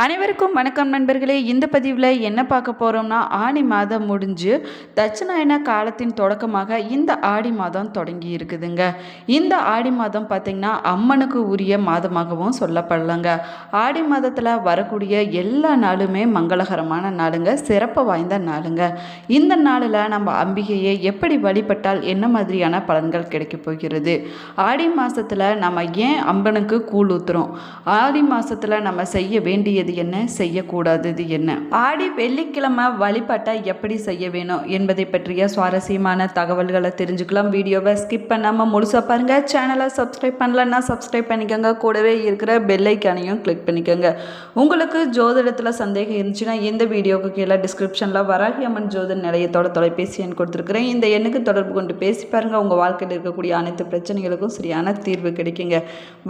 அனைவருக்கும் வணக்கம் நண்பர்களே. இந்த பதிவில் என்ன பார்க்க போகிறோம்னா ஆடி மாதம் முடிஞ்சு தட்சிணாயன காலத்தின் தொடக்கமாக இந்த ஆடி மாதம் தொடங்கி இருக்குதுங்க. இந்த ஆடி மாதம் பார்த்திங்கன்னா அம்மனுக்கு உரிய மாதமாகவும் சொல்லப்படலங்க. ஆடி மாதத்தில் வரக்கூடிய எல்லா நாளுமே மங்களகரமான நாளுங்க சிறப்பு வாய்ந்த நாளுங்க. இந்த நாளில் நம்ம அம்பிகையை எப்படி வழிபட்டால் என்ன மாதிரியான பலன்கள் கிடைக்க போகிறது? ஆடி மாதத்தில் நம்ம ஏன் அம்பனுக்கு கூழ் ஊத்துறோம்? ஆடி மாதத்தில் நம்ம செய்ய வேண்டிய வேண்டியது என்ன? செய்யக்கூடாதது என்ன? ஆடி வெள்ளிக்கிழமை வழிபாட்டை எப்படி செய்ய வேணும் என்பதை பற்றிய சுவாரஸ்யமான தகவல்களை தெரிஞ்சுக்கலாம். வீடியோவை ஸ்கிப் பண்ணாமல் முழுசாக பாருங்கள் சேனலை சப்ஸ்கிரைப் பண்ணலன்னா சப்ஸ்கிரைப் பண்ணிக்கோங்க. கூடவே இருக்கிற பெல்லைக்கானையும் கிளிக் பண்ணிக்கோங்க. உங்களுக்கு ஜோதிடத்தில் சந்தேகம் இருந்துச்சுன்னா இந்த வீடியோவுக்கு கீழே டிஸ்கிரிப்ஷனில் வராகி அம்மன் ஜோதிட நிலையத்தோட தொலைபேசி எண் கொடுத்துருக்குறேன். இந்த எண்ணுக்கு தொடர்பு கொண்டு பேசி பாருங்கள் உங்கள் வாழ்க்கையில் இருக்கக்கூடிய அனைத்து பிரச்சனைகளுக்கும் சரியான தீர்வு கிடைக்குங்க.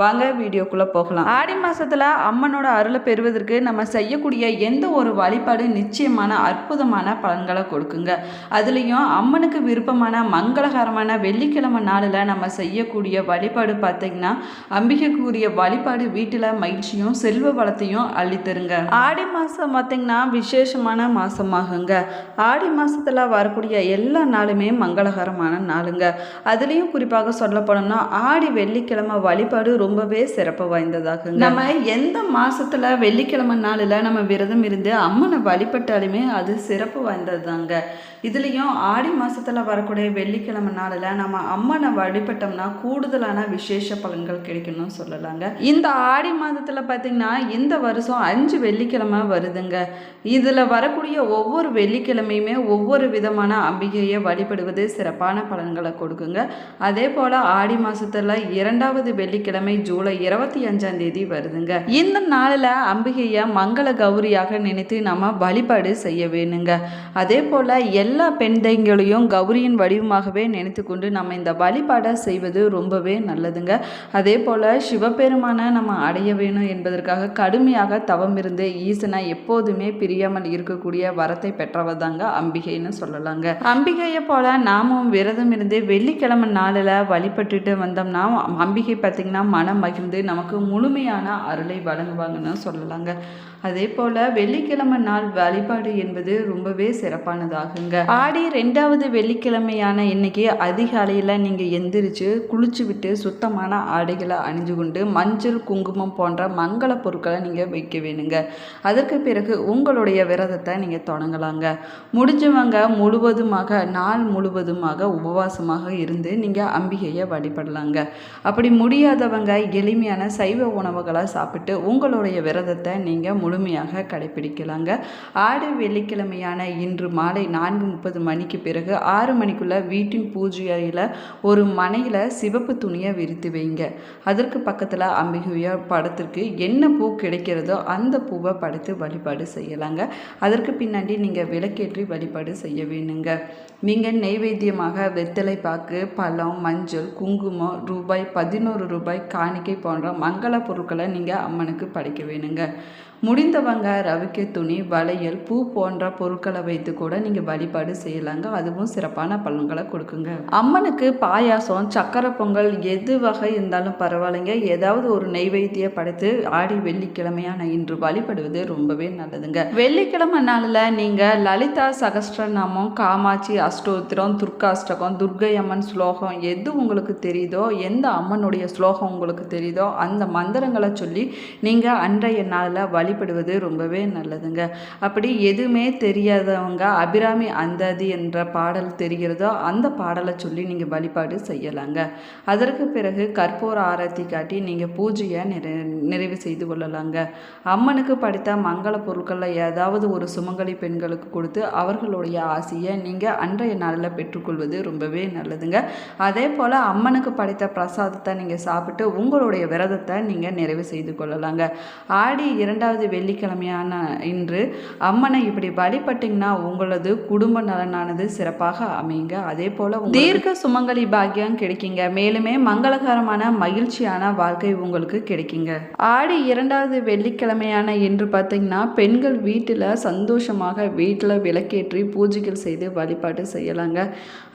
வாங்க வீடியோக்குள்ளே போகலாம். ஆடி மாதத்தில் அம்மனோட அருளை பெறுவதற்கு நம்ம செய்யக்கூடிய எந்த ஒரு வழிபாடு நிச்சயமான அற்புதமான பலன்களை கொடுக்குங்க. அதுலேயும் அம்மனுக்கு விருப்பமான மங்களகரமான வெள்ளிக்கிழமை நாளில் நம்ம செய்யக்கூடிய வழிபாடு பார்த்திங்கன்னா அம்பிகைக்குரிய வழிபாடு வீட்டில் மகிழ்ச்சியும் செல்வ வளத்தையும் அள்ளித்தருங்க. ஆடி மாதம் பார்த்திங்கன்னா விசேஷமான மாதமாகுங்க ஆடி மாதத்தில் வரக்கூடிய எல்லா நாளுமே மங்களகரமான நாளுங்க. அதுலேயும் குறிப்பாக சொல்ல போனோம்னா ஆடி வெள்ளிக்கிழமை வழிபாடு ரொம்பவே சிறப்பு வாய்ந்ததாகுங்க. நம்ம எந்த மாதத்தில் வெள்ளிக்கிழமை நாளில் நம்ம விரதம் இருந்து அம்மனை வழிபட்டாலுமே அது சிறப்பு வாய்ந்தது தாங்க இதுலேயும் ஆடி மாதத்தில் வரக்கூடிய வெள்ளிக்கிழமை நாளில் நம்ம அம்மனை வழிபட்டோம்னா கூடுதலான விசேஷ பலன்கள் கிடைக்கணும்னு சொல்லலாங்க. இந்த ஆடி மாதத்தில் பார்த்திங்கன்னா இந்த வருஷம் அஞ்சு வெள்ளிக்கிழமை வருதுங்க. இதில் வரக்கூடிய ஒவ்வொரு வெள்ளிக்கிழமையுமே ஒவ்வொரு விதமான அம்பிகையை வழிபடுவது சிறப்பான பலன்களை கொடுக்குங்க. அதே போல் ஆடி மாதத்தில் இரண்டாவது வெள்ளிக்கிழமை ஜூலை இருபத்தி அஞ்சாம் தேதி வருதுங்க. இந்த நாளில் அம்பிகையை மங்கள கௌரியாக நினைத்து நம்ம வழிபாடு செய்ய வேணுங்க. அதே போல் எல்லா பெண் தெய்வங்களையும் கௌரியின் வடிவமாகவே நினைத்து கொண்டு நம்ம இந்த வழிபாடை செய்வது ரொம்பவே நல்லதுங்க. அதே போல் சிவபெருமானை நம்ம அடைய வேணும் என்பதற்காக கடுமையாக தவம் இருந்து ஈசனை எப்போதுமே பிரியாமல் இருக்கக்கூடிய வரத்தை பெற்றவர் தாங்க அம்பிகைன்னு சொல்லலாங்க. அம்பிகையை போல நாமும் விரதம் இருந்து வெள்ளிக்கிழமை நாளில் வழிபட்டுட்டு வந்தோம்னா அம்பிகை பார்த்திங்கன்னா மனம் மகிழ்ந்து நமக்கு முழுமையான அருளை வழங்குவாங்கன்னு சொல்லலாங்க. அதே போல் வெள்ளிக்கிழமை நாள் வழிபாடு என்பது ரொம்பவே சிறப்பானதாகுங்க. ஆடி ரெண்டாவது வெள்ளிக்கிழமையான இன்னைக்கு அதிகாலையில் நீங்கள் எந்திரிச்சு குளிச்சு விட்டு சுத்தமான ஆடைகளை அணிஞ்சு கொண்டு மஞ்சள் குங்குமம் போன்ற மங்கள பொருட்களை நீங்கள் வைக்க வேணுங்க. அதற்கு பிறகு உங்களுடைய விரதத்தை நீங்கள் தொடங்கலாங்க. முடிஞ்சவங்க முழுவதுமாக நாள் முழுவதுமாக உபவாசமாக இருந்து நீங்கள் அம்பிகையை வழிபடலாங்க. அப்படி முடியாதவங்க எளிமையான சைவ உணவுகளை சாப்பிட்டு உங்களுடைய விரதத்தை நீங்கள் முழுமையாக கடைபிடிக்கலாங்க ஆடு வெள்ளிக்கிழமையான இன்று மாலை நான்கு முப்பது மணிக்கு பிறகு ஆறு மணிக்குள்ளே வீட்டின் பூஜை அறையில் ஒரு மனையில் சிவப்பு துணியை விரித்து வைங்க. அதற்கு பக்கத்தில் அம்பிகையா படத்திற்கு என்ன பூ கிடைக்கிறதோ அந்த பூவை படைத்து வழிபாடு செய்யலாங்க. அதற்கு பின்னாடி நீங்கள் விளக்கேற்றி வழிபாடு செய்ய வேணுங்க நீங்கள் நெய்வேத்தியமாக வெத்தலை பாக்கு பழம் மஞ்சள் குங்குமம் ரூபாய் பதினோரு ரூபாய் காணிக்கை போன்ற மங்கள பொருட்களை நீங்கள் அம்மனுக்கு படைக்க வேணுங்க. முடிந்தவங்க ரவிக்கை துணி வளையல் பூ போன்ற பொருட்களை வைத்து கூட நீங்கள் வழிபாடு செய்யலாங்க. அதுவும் சிறப்பான பலன்களை கொடுக்குங்க. அம்மனுக்கு பாயாசம் சக்கரை பொங்கல் எது வகை இருந்தாலும் பரவாயில்லைங்க. ஏதாவது ஒரு நெய்வேத்திய படைத்து ஆடி வெள்ளிக்கிழமையான இன்று வழிபடுவது ரொம்பவே நல்லதுங்க. வெள்ளிக்கிழமை நாளில் நீங்கள் லலிதா சகஸ்ரநாமம் காமாட்சி அஷ்டோத்திரம் துர்காஷ்டகம் துர்கை அம்மன் ஸ்லோகம் எது உங்களுக்கு தெரியுதோ எந்த அம்மனுடைய ஸ்லோகம் உங்களுக்கு தெரியுதோ அந்த மந்திரங்களை சொல்லி நீங்கள் அன்றைய நாளில் வழி வழிபடுவது ரொம்பவே நல்லதுங்க. அப்படி எதுவுமே தெரியாதவங்க அபிராமி அந்தாதி என்ற பாடல் தெரிகிறதோ அந்த பாடலை சொல்லி நீங்கள் வழிபாடு செய்யலாங்க. அதற்கு பிறகு கற்பூர ஆரத்தி காட்டி நீங்கள் பூஜையை நிறை நிறைவு செய்து கொள்ளலாங்க. அம்மனுக்கு படித்த மங்கள பொருட்களில் ஏதாவது ஒரு சுமங்கலி பெண்களுக்கு கொடுத்து அவர்களுடைய ஆசையை நீங்கள் அன்றைய நாளில் பெற்றுக்கொள்வது ரொம்பவே நல்லதுங்க. அதே போல் அம்மனுக்கு படைத்த பிரசாதத்தை நீங்கள் சாப்பிட்டு உங்களுடைய விரதத்தை நீங்கள் நிறைவு செய்து கொள்ளலாங்க. ஆடி இரண்டாவது வெள்ளிக்கிழமையான இன்று அம்மனை இப்படி வழிபட்டிங்கன்னா உங்களது குடும்ப நலனானது சிறப்பாக அமையுங்க. அதே போல் தீர்க்க சுமங்கலி பாக்கியம் கிடைக்குங்க. மேலுமே மங்களகரமான மகிழ்ச்சியான வாழ்க்கை உங்களுக்கு கிடைக்குங்க. ஆடி இரண்டாவது வெள்ளிக்கிழமையான இன்று பார்த்தீங்கன்னா பெண்கள் வீட்டில் சந்தோஷமாக வீட்டில் விளக்கேற்றி பூஜைகள் செய்து வழிபாடு செய்யலாங்க.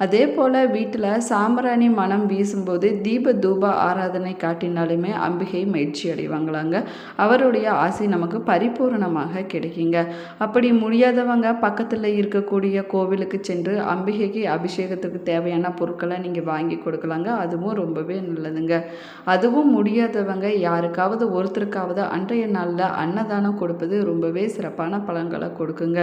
அதே போல் வீட்டில் சாம்பிராணி மனம் வீசும்போது தீப தூப ஆராதனை காட்டினாலுமே அம்பிகை மகிழ்ச்சி அடைவாங்களாங்க. அவருடைய ஆசை நமக்கு நமக்கு பரிபூரணமாக கிடைக்குங்க. அப்படி முடியாதவங்க பக்கத்தில் இருக்கக்கூடிய கோவிலுக்கு சென்று அம்பிகைக்கு அபிஷேகத்துக்கு தேவையான பொருட்களை நீங்கள் வாங்கி கொடுக்கலாங்க. அதுவும் ரொம்பவே நல்லதுங்க. அதுவும் முடியாதவங்க யாருக்காவது ஒருத்தருக்காவது அன்றைய நாளில் அன்னதானம் கொடுப்பது ரொம்பவே சிறப்பான பலன்களை கொடுக்குங்க.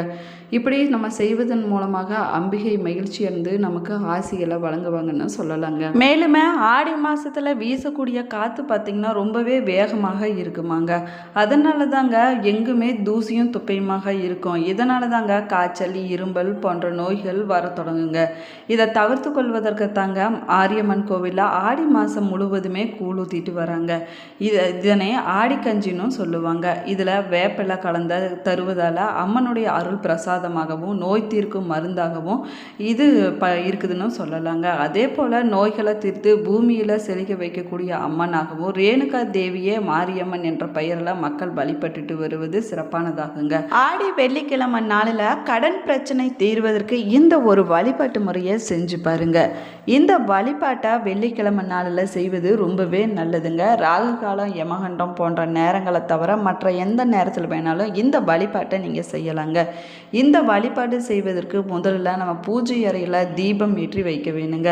இப்படி நம்ம செய்வதன் மூலமாக அம்பிகை மகிழ்ச்சி இருந்து நமக்கு ஆசிகளை வழங்குவாங்கன்னு சொல்லலாங்க. மேலுமே ஆடி மாசத்துல வீசக்கூடிய காற்று பார்த்திங்கன்னா ரொம்பவே வேகமாக இருக்குமாங்க. அதனால தாங்க எங்குமே தூசியும் துப்பையுமாக இருக்கும். இதனால தாங்க காய்ச்சல் இரும்பல் போன்ற நோய்கள் வர தொடங்குங்க. இதை தவிர்த்து கொள்வதற்கு தாங்க ஆரியம்மன் கோவிலில் ஆடி மாதம் முழுவதுமே கூழ் ஊற்றிட்டு வராங்க. இதை இதனை ஆடிக்கஞ்சின்னு சொல்லுவாங்க. இதில் வேப்பிலை கலந்த தருவதால் அம்மனுடைய அருள் பிரசாதமாகவும் நோய் தீர்க்கும் மருந்தாகவும் இது ப இருக்குதுன்னு சொல்லலாங்க. அதே போல் நோய்களை தீர்த்து பூமியில் செழிக்க வைக்கக்கூடிய அம்மனாகவும் ரேணுகா தேவியே மாரியம்மன் என்ற பெயரில் மக்கள் வழிபட்டுட்டு வருவது சிறப்பானதாகுங்க. ஆடி வெள்ளிக்கிழமை நாளில் கடன் பிரச்சனை தீர்வதற்கு இந்த ஒரு வழிபாட்டு முறையை செஞ்சு பாருங்க. இந்த வழிபாட்டை வெள்ளிக்கிழமை நாளில் செய்வது ரொம்பவே நல்லதுங்க. ராகு காலம் யமகண்டம் போன்ற நேரங்களை தவிர மற்ற எந்த நேரத்தில் வேணாலும் இந்த வழிபாட்டை நீங்கள் செய்யலாங்க. இந்த வழிபாடு செய்வதற்கு முதல்ல நம்ம பூஜை அறையில் தீபம் ஏற்றி வைக்க வேணுங்க.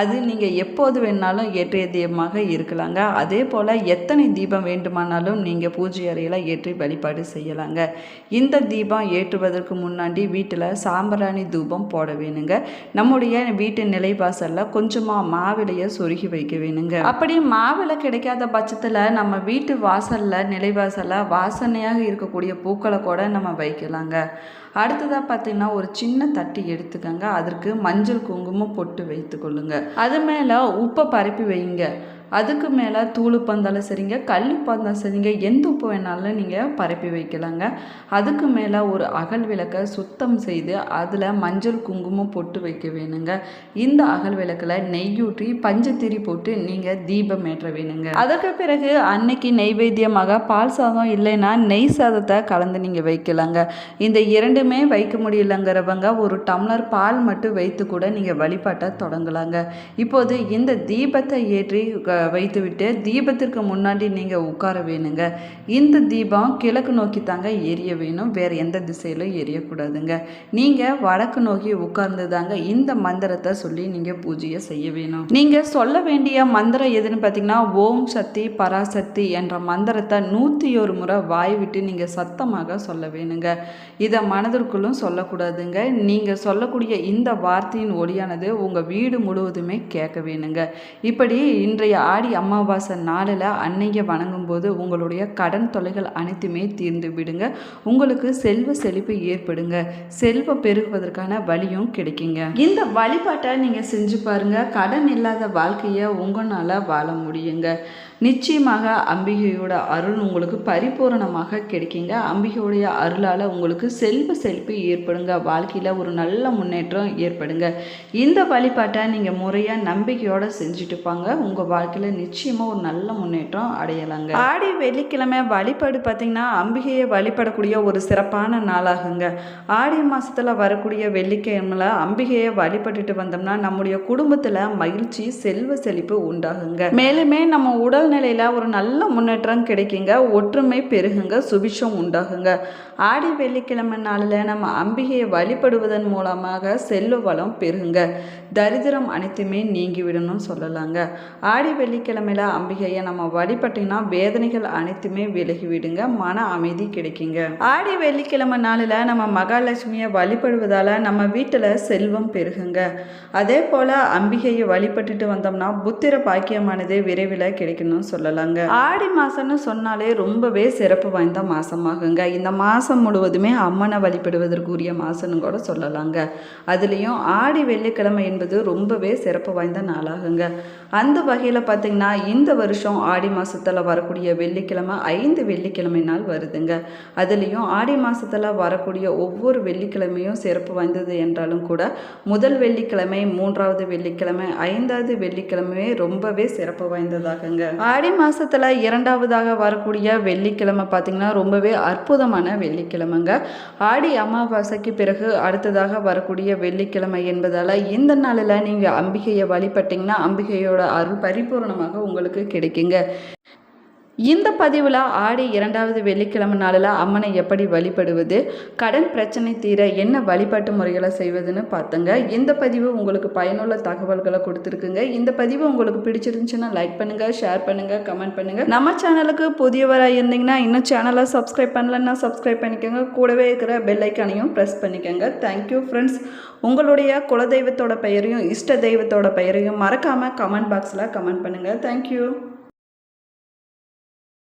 அது நீங்கள் எப்போது வேணாலும் ஏற்றிய தீபமாக இருக்கலாங்க. அதே போல் எத்தனை தீபம் வேண்டுமானாலும் நீங்கள் பூஜை அறையில் ஏற்றி வழிபாடு செய்யலாங்க. இந்த தீபம் ஏற்றுவதற்கு முன்னாடி வீட்டில் சாம்பிராணி தூபம் போட வேணுங்க. நம்முடைய வீட்டு நிலைவாசலில் கொஞ்சமாக மாவிலையை சொருகி வைக்க வேணுங்க. அப்படி மாவிலை கிடைக்காத பட்சத்தில் நம்ம வீட்டு வாசலில் நிலைவாசலில் வாசனையாக இருக்கக்கூடிய பூக்களை கூட நம்ம வைக்கலாங்க. அடுத்ததாக பார்த்தீங்கன்னா ஒரு சின்ன தட்டி எடுத்துக்கோங்க. அதற்கு மஞ்சள் குங்குமம் பொட்டு வைத்து கொள்ளுங்க. அது மேலே உப்பை பரப்பி வைங்க அதுக்கு மேலே தூளுப்பு இருந்தாலும் சரிங்க கல்லுப்பு இருந்தாலும் சரிங்க எந்த உப்பு வேணாலும் நீங்கள் பரப்பி வைக்கலாங்க. அதுக்கு மேலே ஒரு அகல் விளக்கை சுத்தம் செய்து அதில் மஞ்சள் குங்குமம் பொட்டு வைக்க வேணுங்க. இந்த அகல் விளக்கில் நெய்யூற்றி பஞ்சத்திரி போட்டு நீங்கள் தீபம் ஏற்ற வேணுங்க. அதுக்கு பிறகு அன்னைக்கு நெய்வேத்தியமாக பால் சாதம் இல்லைன்னா நெய் சாதத்தை கலந்து நீங்கள் வைக்கலாங்க. இந்த இரண்டு ரெண்டுமே வைக்க முடியலங்கிறவங்க ஒரு டம்ளர் பால் மட்டும் வைத்து கூட நீங்கள் வழிபாட்டை தொடங்கலாங்க. இப்போது இந்த தீபத்தை ஏற்றி வைத்துவிட்டு தீபத்திற்கு முன்னாடி நீங்கள் உட்கார வேணுங்க. இந்த தீபம் கிழக்கு நோக்கி தாங்க எரிய வேணும். வேறு எந்த திசையிலும் எரியக்கூடாதுங்க நீங்கள் வடக்கு நோக்கி உட்கார்ந்து தாங்க இந்த மந்திரத்தை சொல்லி நீங்கள் பூஜையை செய்ய வேணும். நீங்கள் சொல்ல வேண்டிய மந்திரம் எதுன்னு பார்த்தீங்கன்னா ஓம் சக்தி பராசக்தி என்ற மந்திரத்தை நூற்றி ஒரு முறை வாய் விட்டு நீங்கள் சத்தமாக சொல்ல வேணுங்க. இதை மனதிற்குள்ளும் சொல்லக்கூடாதுங்க. நீங்கள் சொல்லக்கூடிய இந்த வார்த்தையின் ஒளியானது உங்கள் வீடு முழுவதுமே கேட்க வேணுங்க. இப்படி இன்றைய ஆடி அமாவாசை நாளில் அன்னையை வணங்கும் போது உங்களுடைய கடன் தொல்லைகள் அனைத்துமே தீர்ந்து விடுங்க. உங்களுக்கு செல்வ செழிப்பு ஏற்படுங்க. செல்வம் பெருகுவதற்கான வழியும் கிடைக்குங்க. இந்த வழிபாட்டை நீங்கள் செஞ்சு பாருங்கள் கடன் இல்லாத வாழ்க்கையை உங்களால் வாழ முடியுங்க. நிச்சயமாக அம்பிகையோட அருள் உங்களுக்கு பரிபூரணமாக கிடைக்குங்க. அம்பிகையுடைய அருளால் உங்களுக்கு செல்வ செழிப்பு ஏற்படுங்க. வாழ்க்கையில் ஒரு நல்ல முன்னேற்றம் ஏற்படுங்க. இந்த வழிபாட்டை நீங்கள் முறையாக நம்பிக்கையோடு செஞ்சுட்டு பாங்க. உங்கள் வாழ்க்கையில் நிச்சயமாக ஒரு நல்ல முன்னேற்றம் அடையலாங்க. ஆடி வெள்ளிக்கிழமை வழிபாடு பார்த்திங்கன்னா அம்பிகையை வழிபடக்கூடிய ஒரு சிறப்பான நாளாகுங்க. ஆடி மாதத்தில் வரக்கூடிய வெள்ளிக்கிழமையில் அம்பிகையை வழிபட்டுட்டு வந்தோம்னா நம்முடைய குடும்பத்தில் மகிழ்ச்சி செல்வ செழிப்பு உண்டாகுங்க. மேலுமே நம்ம உடல் உடல்நிலையில் ஒரு நல்ல முன்னேற்றம் கிடைக்குங்க. ஒற்றுமை பெருகுங்க. சுபிட்சம் உண்டாகுங்க. ஆடி வெள்ளிக்கிழமை நாளில் நம்ம அம்பிகையை வழிபடுவதன் மூலமாக செல்வ வளம் பெருகுங்க. தரித்திரம் அனைத்துமே நீங்கிவிடணும்னு சொல்லலாங்க. ஆடி வெள்ளிக்கிழமையில் அம்பிகையை நம்ம வழிபட்டிங்கன்னா வேதனைகள் அனைத்துமே விலகிவிடுங்க. மன அமைதி கிடைக்குங்க. ஆடி வெள்ளிக்கிழமை நாளில் நம்ம மகாலட்சுமியை வழிபடுவதால் நம்ம வீட்டில் செல்வம் பெருகுங்க. அதே போல் அம்பிகையை வழிபட்டுட்டு வந்தோம்னா புத்திர பாக்கியமானது விரைவில் கிடைக்கணும் கிடைக்கணும்னு சொல்லலாங்க. ஆடி மாதம்னு சொன்னாலே ரொம்பவே சிறப்பு வாய்ந்த மாதமாகுங்க இந்த மாதம் முழுவதுமே அம்மனை வழிபடுவதற்குரிய மாதம்னு கூட சொல்லலாங்க. அதுலேயும் ஆடி வெள்ளிக்கிழமை என்பது ரொம்பவே சிறப்பு வாய்ந்த நாளாகுங்க. அந்த வகையில் பார்த்திங்கன்னா இந்த வருஷம் ஆடி மாதத்தில் வரக்கூடிய வெள்ளிக்கிழமை ஐந்து வெள்ளிக்கிழமை நாள் வருதுங்க. அதுலேயும் ஆடி மாதத்தில் வரக்கூடிய ஒவ்வொரு வெள்ளிக்கிழமையும் சிறப்பு வாய்ந்தது என்றாலும் கூட முதல் வெள்ளிக்கிழமை மூன்றாவது வெள்ளிக்கிழமை ஐந்தாவது வெள்ளிக்கிழமையே ரொம்பவே சிறப்பு வாய்ந்ததாகுங்க. ஆடி மாதத்தில் இரண்டாவதாக வரக்கூடிய வெள்ளிக்கிழமை பார்த்திங்கன்னா ரொம்பவே அற்புதமான வெள்ளிக்கிழமைங்க. ஆடி அமாவாசைக்கு பிறகு அடுத்ததாக வரக்கூடிய வெள்ளிக்கிழமை என்பதால் இந்த நாளில் நீங்கள் அம்பிகையை வழிபட்டிங்கன்னா அம்பிகையோட அருள் பரிபூரணமாக உங்களுக்கு கிடைக்குங்க. இந்த பதிவில் ஆடி இரண்டாவது வெள்ளிக்கிழமை நாளில் அம்மனை எப்படி வழிபடுவது கடன் பிரச்சனை தீர என்ன வழிபாட்டு முறைகளை செய்வதுன்னு பார்த்துங்க இந்த பதிவு உங்களுக்கு பயனுள்ள தகவல்களை கொடுத்துருக்குங்க. இந்த பதிவு உங்களுக்கு பிடிச்சிருந்துச்சுன்னா லைக் பண்ணுங்கள் ஷேர் பண்ணுங்கள் கமெண்ட் பண்ணுங்கள் நம்ம சேனலுக்கு புதியவராக இருந்தீங்கன்னா இன்னும் சேனலை சப்ஸ்கிரைப் பண்ணலன்னா சப்ஸ்கிரைப் பண்ணிக்கோங்க. கூடவே இருக்கிற பெல்லைக்கானையும் ப்ரெஸ் பண்ணிக்கோங்க. தேங்க்யூ ஃப்ரெண்ட்ஸ் உங்களுடைய குலதெய்வத்தோட பெயரையும் இஷ்ட தெய்வத்தோட பெயரையும் மறக்காமல் கமெண்ட் பாக்ஸில் கமெண்ட் பண்ணுங்கள் தேங்க்யூ